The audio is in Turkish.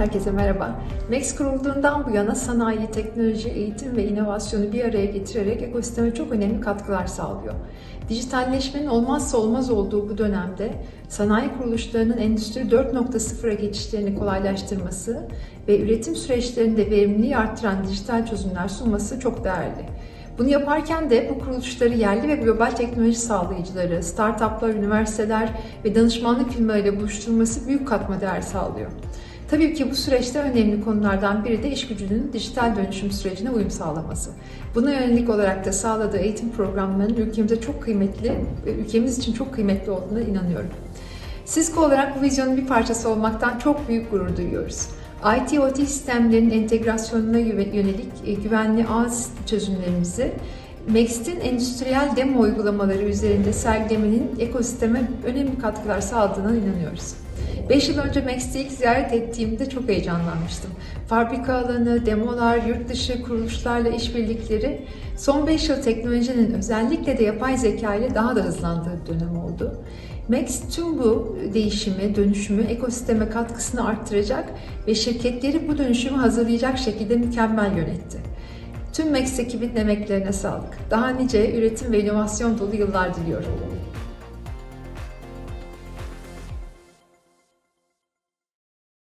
herkese merhaba. Max kurulduğundan bu yana sanayi, teknoloji, eğitim ve inovasyonu bir araya getirerek ekosisteme çok önemli katkılar sağlıyor. Dijitalleşmenin olmazsa olmaz olduğu bu dönemde sanayi kuruluşlarının Endüstri 4.0'a geçişlerini kolaylaştırması ve üretim süreçlerinde verimliliği arttıran dijital çözümler sunması çok değerli. Bunu yaparken de bu kuruluşları yerli ve global teknoloji sağlayıcıları, startuplar, üniversiteler ve danışmanlık firmalarıyla buluşturması büyük katma değer sağlıyor. Tabii ki bu süreçte önemli konulardan biri de iş gücünün dijital dönüşüm sürecine uyum sağlaması. Buna yönelik olarak da sağladığı eğitim programlarının ülkemize çok kıymetli ülkemiz için çok kıymetli olduğuna inanıyorum. Cisco olarak bu vizyonun bir parçası olmaktan çok büyük gurur duyuyoruz. IT-OT sistemlerinin entegrasyonuna yönelik e, güvenli ağ çözümlerimizi Max'in endüstriyel demo uygulamaları üzerinde sergilemenin ekosisteme önemli katkılar sağladığına inanıyoruz. 5 yıl önce Max'te ilk ziyaret ettiğimde çok heyecanlanmıştım. Fabrika alanı, demolar, yurt dışı kuruluşlarla işbirlikleri son 5 yıl teknolojinin özellikle de yapay zeka ile daha da hızlandığı dönem oldu. Max tüm bu değişimi, dönüşümü ekosisteme katkısını arttıracak ve şirketleri bu dönüşümü hazırlayacak şekilde mükemmel yönetti. Tüm Max ekibinin emeklerine sağlık. Daha nice üretim ve inovasyon dolu yıllar diliyorum.